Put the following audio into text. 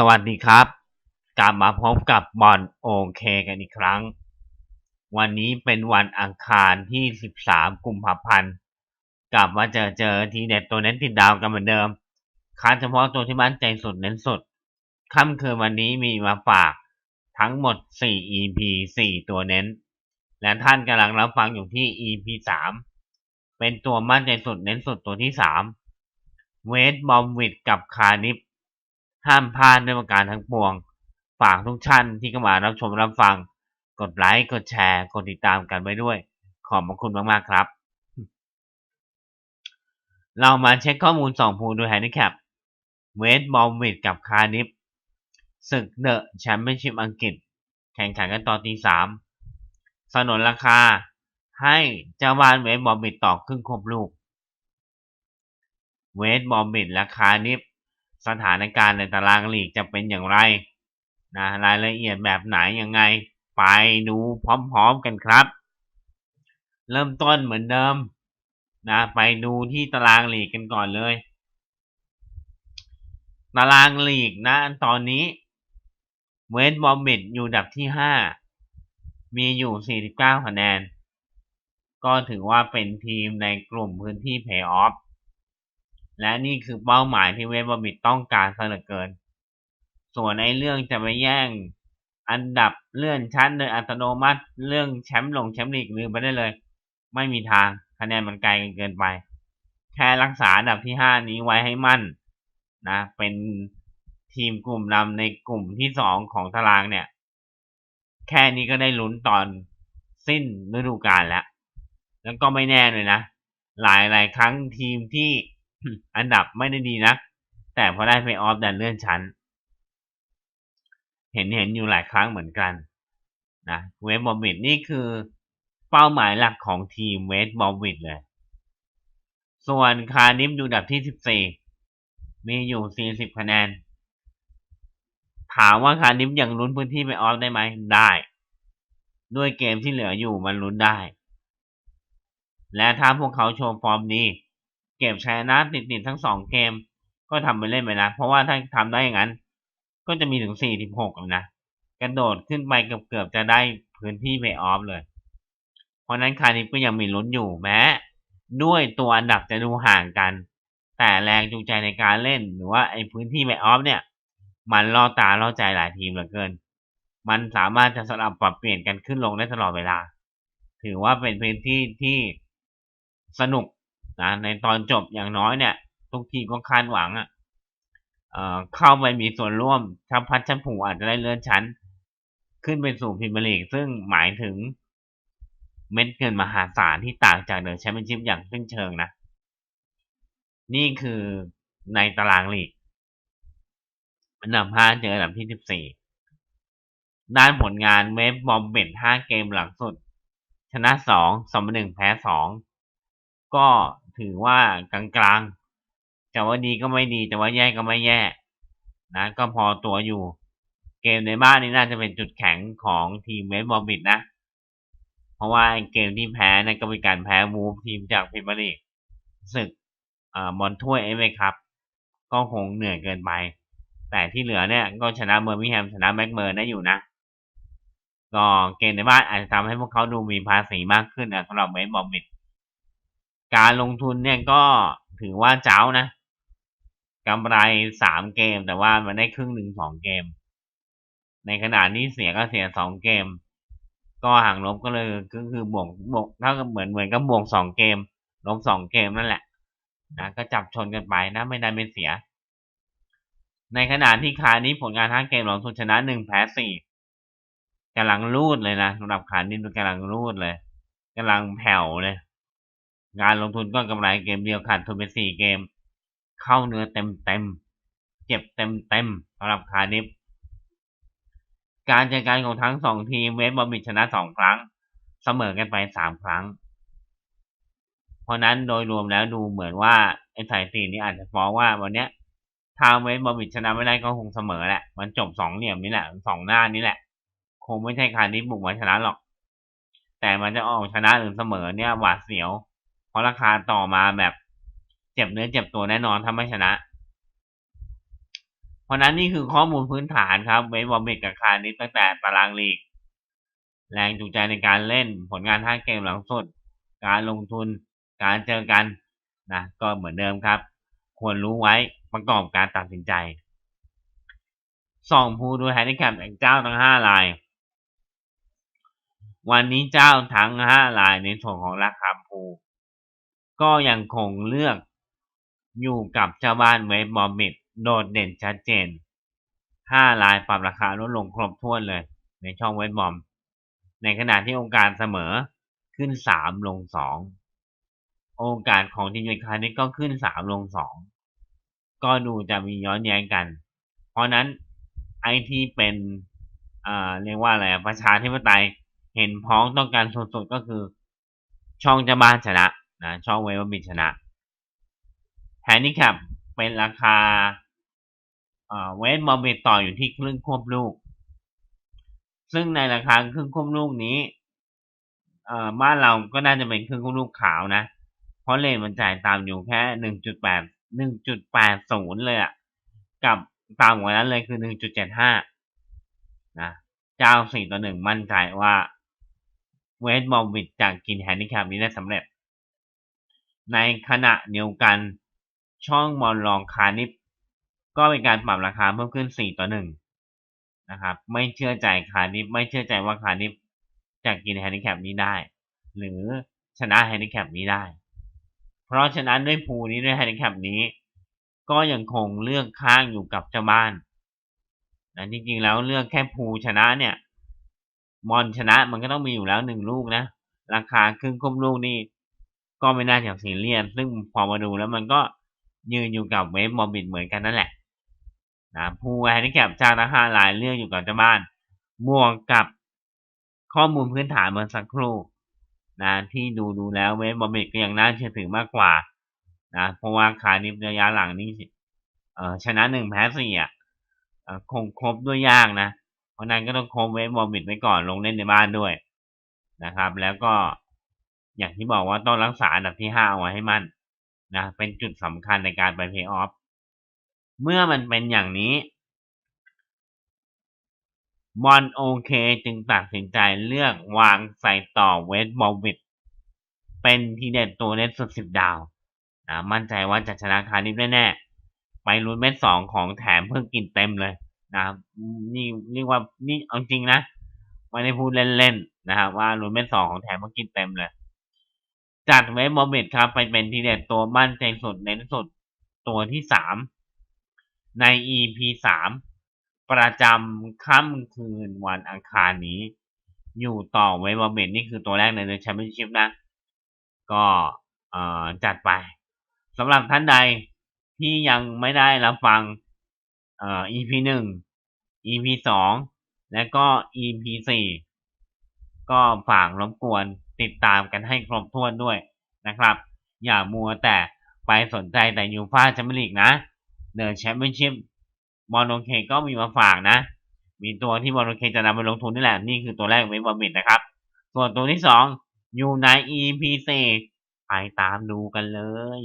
สวัสดีครับ กลับมาพบกับบอลโอเคกันอีกครั้ง วันนี้เป็นวันอังคารที่ 13 กุมภาพันธ์ กลับมาเจอเจอทีเด็ดตัวเน้นติดดาวกันเหมือนเดิม คัดเฉพาะตัวที่มั่นใจสุดเน้นสุด ค่ำคืนวันนี้มีมาฝากทั้งหมด 4 EP 4 ตัวเน้น และท่านกำลังรับฟังอยู่ที่ EP 3 เป็นตัวมั่นใจสุดเน้นสุดตัวที่ 3 เวสบอมวิดกับคานิฟ ห้ามพลาดด้วยประการทั้งปวง ฝากทุกท่านที่เข้ามารับชมรับฟัง กดไลค์ กดแชร์ กดติดตามกันไว้ด้วย ขอบพระคุณมาก ๆ ครับ เรามาเช็คข้อมูลสองภูโดยแฮนดิแคป เวสบอมวิดกับคาร์ดิฟศึกเดอะแชมเปี้ยนชิพอังกฤษ แข่งขันกันตอนตีสามสนนราคาให้เจ้าบ้านเวสบอมบิดต่อครึ่งครบลูก เวสบอมบิดและคาร์ดิฟ สถานการณ์ในตารางลีกจะเป็นอย่างไรนะรายละเอียดแบบไหนยังไง ไปดูพร้อมๆกันครับ เริ่มต้นเหมือนเดิมนะไปดูที่ตารางลีกกันก่อนเลย ตารางลีกนะ ตอนนี้เวสบอมบิดอยู่ดับที่5มีอยู่ 49 คะแนน ก็ถือว่าเป็นทีมในกลุ่มพื้นที่เพย์ออฟ และนี่คือเป้าหมายที่เวสบอมิดต้องการซะเหลือเกิน ส่วนไอ้เรื่องจะไปแย่ง อันดับเลื่อนชั้นโดยอัตโนมัติเรื่องแชมป์ลงแชมป์ลีกลืมไปได้เลย ไม่มีทางคะแนนมันไกลกันเกินไป แค่รักษาอันดับที่ห้านี้ไว้ให้มั่นนะเป็นทีมกลุ่มนำในกลุ่มที่สองของตารางเนี่ย แค่นี้ก็ได้ลุ้นตอนสิ้นฤดูกาลแล้ว แล้วก็ไม่แน่เลยนะ หลายหลายครั้งทีมที่ อันดับไม่ได้ดีนะ แต่พอได้ไปออฟดันเลื่อนชั้น เห็นเห็นอยู่หลายครั้งเหมือนกันนะเวสบอมบิดนี่คือเป้าหมายหลักของทีมเวสบอมบิดเลย ส่วนคาร์นิฟอยู่อันดับที่14มีอยู่40คะแนน ถามว่าคาร์นิฟยังลุ้นพื้นที่ไปออฟได้ไหมได้ ด้วยเกมที่เหลืออยู่มันลุ้นได้ และถ้าพวกเขาโชว์ฟอร์มดี เก็บชัยนะติดๆทั้งสองเกม ก็ทำไปเล่นไปนะ เพราะว่าถ้าทำได้อย่างนั้น ก็จะมีถึงสี่สิบหกนะกระโดดขึ้นไปเกือบๆจะได้พื้นที่เพย์ออฟเลย เพราะนั้นคาริฟก็ยังมีลุ้นอยู่แม้ ด้วยตัวอันดับจะดูห่างกัน แต่แรงจูงใจในการเล่นหรือว่าไอ้พื้นที่เพย์ออฟเนี่ย มันล่อตาล่อใจหลายทีมเหลือเกิน มันสามารถจะสลับปรับเปลี่ยนกันขึ้นลงได้ตลอดเวลา ถือว่าเป็นพื้นที่ที่สนุก นะในตอนจบอย่างน้อยเนี่ย ทุกทีก็คาดหวังอะเข้าไปมีส่วนร่วมถ้าพัชผูอาจจะได้เลื่อนชั้น ขึ้นไปสู่พรีเมียร์ลีกซึ่งหมายถึงเม็ดเงินมหาศาลที่ต่างจากเดอะแชมเปี้ยนชิพอย่างสิ้นเชิงนะ นี่คือในตารางลีกอันดับห้าเจออันดับที่สิบสี่ด้านผลงานเวฟบอมเบนห้าเกมหลังสุด ชนะสองสมหนึ่งแพ้สองก็ ถือว่ากลางๆจะว่าดีก็ไม่ดีแต่ว่าแย่ก็ไม่แย่ นะ ก็พอตัวอยู่ เกมในบ้านนี้น่าจะเป็นจุดแข็งของทีมเวสบอมบิดนะ เพราะว่าเกมที่แพ้นั่นก็เป็นการแพ้มูฟทีมจากพิมลีกศึกบอลถ้วยเอเอครับ ก็คงเหนื่อยเกินไป แต่ที่เหลือเนี่ยก็ชนะเมอร์มิแฮมชนะแบ็กเมอร์ได้อยู่นะก็เกมในบ้านอาจจะทำให้พวกเขาดูมีภาษีมากขึ้นนะสำหรับเวสบอมบิด การลงทุนเนี่ยก็ถือว่าเจ้านะกำไรสามเกม แต่ว่ามันได้ครึ่งหนึ่งสองเกม ในขณะนี้เสียก็เสียสองเกม ก็ห่างลบก็เลยก็คือบวกบวกถ้าเหมือนเหมือนกับบวกสองเกมลบสองเกมนั่นแหละนะก็จับชนกันไปนะไม่ได้ไม่เสีย ในขณะที่คานี้ผลงานทั้งเกมหลังสุชนะหนึ่งแพ้สี่กำลังรูดเลยนะสำหรับขานี้กำลังรูดเลยกำลังแผ่วเลย งานลงทุนก็กำไรเกมเดียวขาดทุนไปสี่เกม เข้าเนื้อเต็มเต็มเจ็บเต็มเต็มสำหรับคานิฟการจัดการของทั้งสองทีมเวสบอมบิชนะสองครั้ง เสมอกันไปสามครั้ง เพราะนั้นโดยรวมแล้วดูเหมือนว่าไอ้สายสีนี้อาจจะฟ้องว่าวันเนี้ยทางเวสบอมบิชนะไม่ได้ก็คงเสมอแหละ มันจบสองเหลี่ยมนี่แหละสองหน้านี้แหละ คงไม่ใช่คานิฟบุกมาชนะหรอก แต่มันจะออกชนะหรือเสมอเนี่ยหวาดเสียว ราะราคาต่อมาแบบเจ็บเนื้อเจ็บตัวแน่นอนถ้าไม่ชนะ เพราะนั้นนี่คือข้อมูลพื้นฐานครับเวสบอมบิดกับคาร์ดิฟตั้งแต่ตารางลีก แรงจูงใจในการเล่นผลงานห้าเกมหลังสุด การลงทุนการเจอกันนะก็เหมือนเดิมครับ ควรรู้ไว้ประกอบการตัดสินใจสองผู้ดูแฮนดิแคปเจ้าทั้งห้าราย วันนี้เจ้าทั้งห้ารายในส่วนของราคาภู ก็ยังคงเลือกอยู่กับเจ้าบ้านเวสบอมบิดโดดเด่นชัดเจนห้ารายปรับราคาลดลงครบถ้วนเลย ในช่องเวสบอม ในขณะที่องค์การเสมอขึ้นสามลงสองโอกาสของทีมยูคานี้ก็ขึ้นสามลงสองก็ดูจะมีย้อนแย้งกัน เพราะนั้นไอที่เป็นอ่าเรียกว่าอะไรประชาธิปไตยเห็นพ้องต้องการสุดๆก็คือ ช่องจะบ้านชนะ นะช่องเวฟบินชนะแฮนดิแคปเป็นราคาเวสบอมบิดต่ออยู่ที่ครึ่งควบลูก ซึ่งในราคาครึ่งควบลูกนี้บ้านเราก็น่าจะเป็นครึ่งควบลูกขาวนะ เพราะเลนมันจ่ายตามอยู่แค่หนึ่งจุดแปดหนึ่งจุดแปดศูนย์เลยอะกับตามกว่านั้นเลยคือหนึ่งจุดเจ็ดห้านะเจ้าสี่ต่อหนึ่งมั่นใจว่าเวสบอมวิดจะกินแฮนดิแคปนี้ได้สำเร็จ ในขณะเดียวกัน ช่องบอลลองคานิฟก็เป็นการปรับราคาเพิ่มขึ้นสี่ต่อหนึ่งนะครับ ไม่เชื่อใจคานิฟไม่เชื่อใจว่าคานิฟจะกินแฮนดิแคปนี้ได้ หรือชนะแฮนดิแคปนี้ได้ เพราะฉะนั้นด้วยภูนี้ด้วยแฮนดิแคปนี้ ก็ยังคงเลือกข้างอยู่กับเจ้าบ้านนะจริงๆแล้วเลือกแค่ภูชนะเนี่ยมอนชนะมันก็ต้องมีอยู่แล้วหนึ่งลูกนะ ราคาครึ่งคุ้มลูกนี่ ก็ไม่น่าจะสีเรียนซึ่งพอมาดูแล้วมันก็ยืนอยู่กับเวฟมอบิดเหมือนกันนั่นแหละนะผู้แฮนดิแคปจ้าละห้าลายเลือกอยู่กับเจ้าบ้านบวกกับข้อมูลพื้นฐานเมื่อสักครู่นะที่ดูดูแล้วเวฟบอบิดก็ยังน่าเชื่อถือมากกว่านะเพราะว่าคานิฟระยะหลังนี่เออชนะหนึ่งแพ้สี่อะคงครบด้วยยากนะ เพราะนั้นก็ต้องโคมเวฟบอมบิดไว้ก่อนลงเล่นในบ้านด้วยนะครับ แล้วก็ อย่างที่บอกว่าต้องรักษาอันดับที่ห้าเอาไว้ให้มั่นนะเป็นจุดสำคัญในการไปเพย์ออฟเมื่อมันเป็นอย่างนี้บอลโอเคจึงตัดสินใจเลือกวางใส่ต่อเวสบอลวิดเป็นทีเด็ดตัวเน็สุดสิบดาวนะมั่นใจว่าจะชนะคาริฟแน่ๆไปลุ้นเม็ดสองของแถมเพิ่งกินเต็มเลยนะนี่เรียกว่านี่เอาจริงนะไม่ได้พูดเล่นๆนะครับว่าลุ้นเม็ดสองของแถมเพิ่งกินเต็มเลย จัดเวฟบอมเบดครับไปเป็นทีเด็ดตัวมั่นใจสุดเน้นสุดตัวที่สามใน EP สามประจำค่ำคืนวันอังคารนี้ อยู่ต่อเวฟบอมเบดนี่คือตัวแรกในแชมเปี้ยนชิพนะ ก็จัดไปสำหรับท่านใดที่ยังไม่ได้รับฟังเอ่อ EP หนึ่ง EP สอง และก็ EP สี่ ก็ฝากรบกวน ติดตามกันให้ครบถ้วนด้วยนะครับ อย่ามัวแต่ไปสนใจแต่ยูฟาแชมเปี้ยนลีกนะเดอะแชมเปี้ยนชิพบอลโอเคก็มีมาฝากนะ มีตัวที่บอลโอเคจะนำไปลงทุนนี่แหละ นี่คือตัวแรกเวบอมิดนะครับ ส่วนตัวที่สองอยู่ใน EP สี่ไปตามดูกันเลย